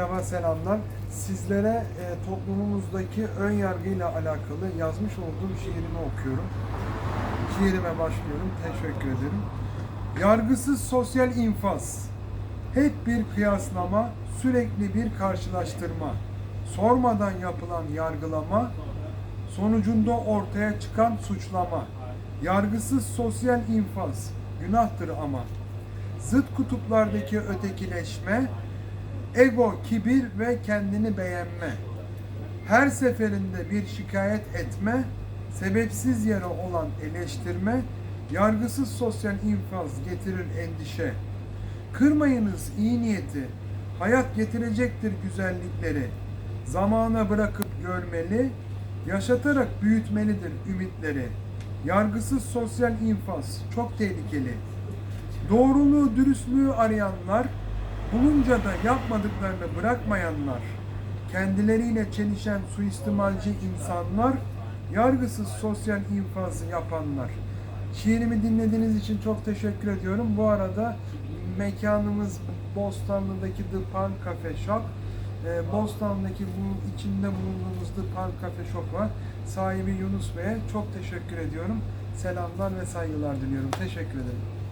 Merhaba, selamlar. Sizlere e, toplumumuzdaki ön yargıyla alakalı yazmış olduğum şiirimi okuyorum. Şiirime başlıyorum. Teşekkür ederim. Yargısız sosyal infaz. Hep bir kıyaslama, sürekli bir karşılaştırma. Sormadan yapılan yargılama, sonucunda ortaya çıkan suçlama. Yargısız sosyal infaz. Günahtır ama. Zıt kutuplardaki ötekileşme, ego, kibir ve kendini beğenme. Her seferinde bir şikayet etme, sebepsiz yere olan eleştirme, yargısız sosyal infaz getirir endişe. Kırmayınız iyi niyeti, hayat getirecektir güzellikleri. Zamana bırakıp görmeli, yaşatarak büyütmelidir ümitleri. Yargısız sosyal infaz çok tehlikeli. Doğruluğu, dürüstlüğü arayanlar, bulunca da yapmadıklarını bırakmayanlar, kendileriyle çelişen suistimalci insanlar, yargısız sosyal infazı yapanlar. Şiirimi dinlediğiniz için çok teşekkür ediyorum. Bu arada mekanımız Bostanlı'daki The Palm Cafe Shop. Bostan'daki bu içinde bulunduğumuz The Palm Cafe Shop. Sahibi Yunus Bey'e çok teşekkür ediyorum. Selamlar ve saygılar diliyorum. Teşekkür ederim.